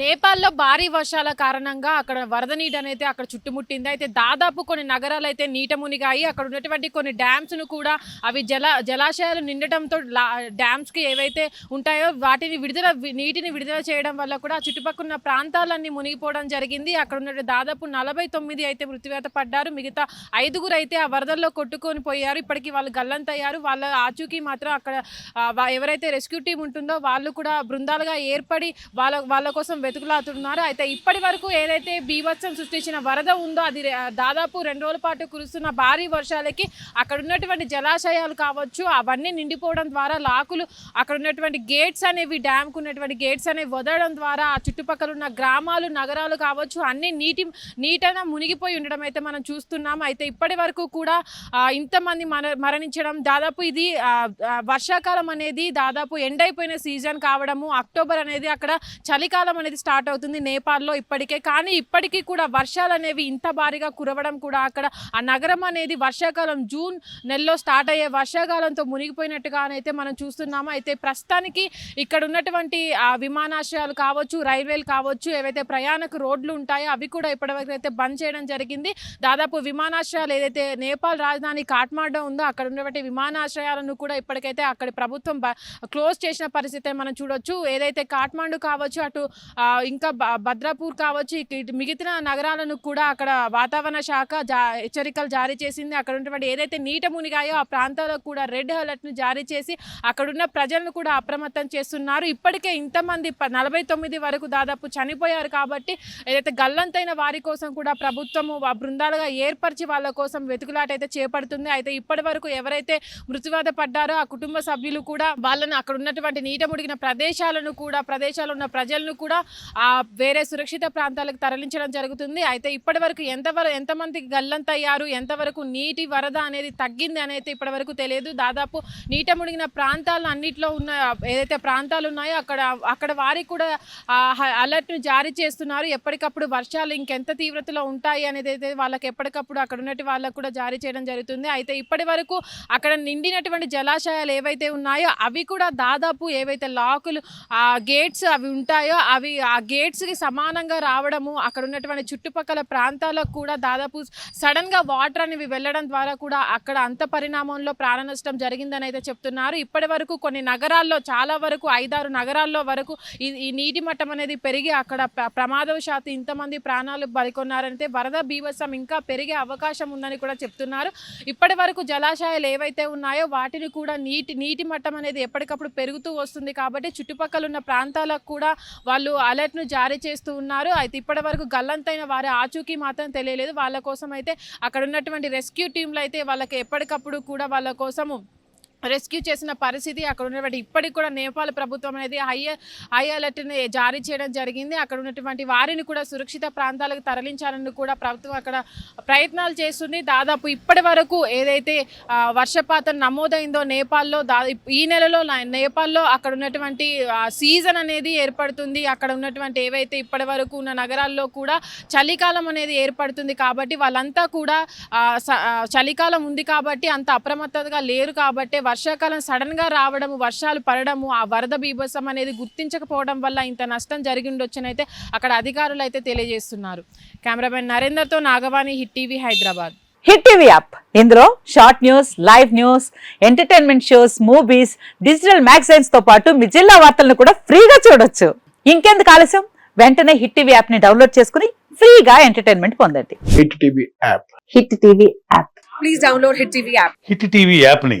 నేపాల్లో భారీ వర్షాల కారణంగా అక్కడ వరద నీటి అనేది అక్కడ చుట్టుముట్టింది. అయితే దాదాపు కొన్ని నగరాలు అయితే నీట మునిగాయి. అక్కడ ఉన్నటువంటి కొన్ని డ్యామ్స్ను కూడా అవి జల జలాశయాలు నిండటంతో డ్యామ్స్కి ఏవైతే ఉంటాయో వాటిని విడుదల నీటిని విడుదల చేయడం వల్ల కూడా చుట్టుపక్కల ఉన్న ప్రాంతాలన్నీ మునిగిపోవడం జరిగింది. అక్కడ ఉన్న దాదాపు నలభై తొమ్మిది అయితే మృతివేత పడ్డారు. మిగతా ఐదుగురు అయితే ఆ వరదల్లో కొట్టుకొని పోయారు. ఇప్పటికీ వాళ్ళు గల్లంతయ్యారు. వాళ్ళ ఆచూకీ మాత్రం అక్కడ ఎవరైతే రెస్క్యూ టీం ఉంటుందో వాళ్ళు కూడా బృందాలుగా ఏర్పడి వాళ్ళ వాళ్ళ కోసం వెతుకులాతున్నారు అయితే ఇప్పటి వరకు ఏదైతే బీభత్సం సృష్టించిన వరద ఉందో అది దాదాపు రెండు రోజుల పాటు కురుస్తున్న భారీ వర్షాలకి అక్కడ ఉన్నటువంటి జలాశయాలు కావచ్చు అవన్నీ నిండిపోవడం ద్వారా లాకులు అక్కడ ఉన్నటువంటి గేట్స్ అనేవి డ్యామ్కు ఉన్నటువంటి గేట్స్ అనేవి వదలడం ద్వారా ఆ చుట్టుపక్కల ఉన్న గ్రామాలు నగరాలు కావచ్చు అన్ని నీటి నీటన మునిగిపోయి ఉండడం అయితే మనం చూస్తున్నాం. అయితే ఇప్పటి వరకు కూడా ఇంతమంది మన మరణించడం దాదాపు ఇది వర్షాకాలం అనేది దాదాపు ఎండ్ అయిపోయిన సీజన్ కావడము అక్టోబర్ అనేది అక్కడ చలికాలం అనేది స్టార్ట్ అవుతుంది నేపాల్లో ఇప్పటికే. కానీ ఇప్పటికీ కూడా వర్షాలు అనేవి ఇంత భారీగా కురవడం కూడా అక్కడ ఆ నగరం అనేది వర్షాకాలం జూన్ నెలలో స్టార్ట్ అయ్యే వర్షాకాలంతో మునిగిపోయినట్టుగా అయితే మనం చూస్తున్నాము. అయితే ప్రస్తుతానికి ఇక్కడ ఉన్నటువంటి ఆ విమానాశ్రయాలు కావచ్చు రైల్వేలు కావచ్చు ఏవైతే ప్రయాణకు రోడ్లు ఉంటాయో అవి కూడా ఇప్పటివరకు అయితే బంద్ చేయడం జరిగింది. దాదాపు విమానాశ్రయాలు ఏదైతే నేపాల్ రాజధాని కాఠ్మాండో ఉందో అక్కడ ఉన్నటువంటి విమానాశ్రయాలను కూడా ఇప్పటికైతే అక్కడి ప్రభుత్వం బ- క్లోజ్ చేసిన పరిస్థితి మనం చూడొచ్చు. ఏదైతే కాట్మాండు కావచ్చు అటు ఇంకా భద్రాపూర్ కావచ్చు ఇక మిగతా నగరాలను కూడా అక్కడ వాతావరణ శాఖ జా హెచ్చరికలు జారీ చేసింది. అక్కడ ఉన్నటువంటి ఏదైతే నీట మునిగాయో ఆ ప్రాంతాల్లో కూడా రెడ్ అలర్ట్ను జారీ చేసి అక్కడున్న ప్రజలను కూడా అప్రమత్తం చేస్తున్నారు. ఇప్పటికే ఇంతమంది నలభై తొమ్మిది వరకు దాదాపు చనిపోయారు కాబట్టి ఏదైతే గల్లంతైన వారి కోసం కూడా ప్రభుత్వము బృందాలుగా ఏర్పరిచి వాళ్ళ కోసం వెతుకులాట అయితే చేపడుతుంది. అయితే ఇప్పటి వరకు ఎవరైతే మృతివాద పడ్డారో ఆ కుటుంబ సభ్యులు కూడా వాళ్ళను అక్కడ ఉన్నటువంటి నీట ముడిగిన ప్రదేశాలను కూడా ప్రదేశాలు ఉన్న ప్రజలను కూడా వేరే సురక్షిత ప్రాంతాలకు తరలించడం జరుగుతుంది. అయితే ఇప్పటివరకు ఎంతవరకు ఎంతమంది గల్లంతయ్యారు? ఎంతవరకు నీటి వరద అనేది తగ్గింది అనేది ఇప్పటివరకు తెలియదు. దాదాపు నీట మునిగిన ప్రాంతాలు అన్నిట్లో ఉన్న ఏదైతే ప్రాంతాలు ఉన్నాయో అక్కడ అక్కడ వారికి కూడా అలర్ట్ను జారీ చేస్తున్నారు. ఎప్పటికప్పుడు వర్షాలు ఇంకెంత తీవ్రతలో ఉంటాయి అనేది అయితే వాళ్ళకి ఎప్పటికప్పుడు అక్కడ ఉన్నటి వాళ్ళకు కూడా జారీ చేయడం జరుగుతుంది. అయితే ఇప్పటి వరకు అక్కడ నిండినటువంటి జలాశయాలు ఏవైతే ఉన్నాయో అవి కూడా దాదాపు ఏవైతే లాకులు ఆ గేట్స్ అవి ఉంటాయో అవి ఆ గేట్స్కి సమానంగా రావడము అక్కడ ఉన్నటువంటి చుట్టుపక్కల ప్రాంతాలకు కూడా దాదాపు సడన్గా వాటర్ అనేవి వెళ్ళడం ద్వారా కూడా అక్కడ అంత పరిణామంలో ప్రాణ నష్టం జరిగిందని అయితే చెప్తున్నారు. ఇప్పటి వరకు కొన్ని నగరాల్లో చాలా వరకు ఐదారు నగరాల్లో వరకు ఈ ఈ నీటి మట్టం అనేది పెరిగి అక్కడ ప్ర- ప్రమాదవశాత్తు ఇంతమంది ప్రాణాలు బలికొన్నారంటే వరద బీభత్సం ఇంకా పెరిగే అవకాశం ఉందని కూడా చెప్తున్నారు. ఇప్పటి వరకు జలాశయాలు ఏవైతే ఉన్నాయో వాటిని కూడా నీటి నీటి మట్టం అనేది ఎప్పటికప్పుడు పెరుగుతూ వస్తుంది కాబట్టి చుట్టుపక్కల ఉన్న ప్రాంతాలకు కూడా వాళ్ళు అలర్ట్ను జారీ చేస్తూ ఉన్నారు. అయితే ఇప్పటి వరకు గల్లంతైన వారి ఆచూకీ మాత్రం తెలియలేదు. వాళ్ళ కోసం అయితే అక్కడ ఉన్నటువంటి రెస్క్యూ టీంలు అయితే వాళ్ళకి ఎప్పటికప్పుడు కూడా వాళ్ళ కోసము రెస్క్యూ చేసిన పరిస్థితి అక్కడ ఉన్నటువంటి ఇప్పటికి కూడా నేపాల్ ప్రభుత్వం అనేది హై హై అలర్ట్ని జారీ చేయడం జరిగింది. అక్కడ ఉన్నటువంటి వారిని కూడా సురక్షిత ప్రాంతాలకు తరలించాలని కూడా ప్రభుత్వం అక్కడ ప్రయత్నాలు చేస్తుంది. దాదాపు ఇప్పటి వరకు ఏదైతే వర్షపాతం నమోదైందో నేపాల్లో దా ఈ నెలలో నేపాల్లో అక్కడ ఉన్నటువంటి సీజన్ అనేది ఏర్పడుతుంది. అక్కడ ఉన్నటువంటి ఏవైతే ఇప్పటి వరకు ఉన్న నగరాల్లో కూడా చలికాలం అనేది ఏర్పడుతుంది కాబట్టి వాళ్ళంతా కూడా స- చలికాలం ఉంది కాబట్టి అంత అప్రమత్తగా లేరు కాబట్టి వర్షాకాలం సడన్గా రావడము వర్షాలు పడడము ఆ వరద బీభత్సం అనేది గుర్తించకపోవడం వల్ల ఇంత నష్టం జరిగి ఉండొచ్చనైతే అక్కడ అధికారులు అయితే తెలియజేస్తున్నారు. Cameraman నరేందర్తో Nagavani hit TV Hyderabad. Hit TV app. ఇందులో short news live news entertainment shows movies digital మ్యాగజైన్స్తో పాటు మీ జిల్లా వార్తలను కూడా ఫ్రీగా చూడొచ్చు. ఇంకెందుకు ఆలస్యం? వెంటనే హిట్ టీవీ యాప్ని డౌన్లోడ్ చేసుకుని ఫ్రీగా ఎంటర్టైన్మెంట్ పొందండి. Hit TV app. Hit TV app. Hit TV యాప్ని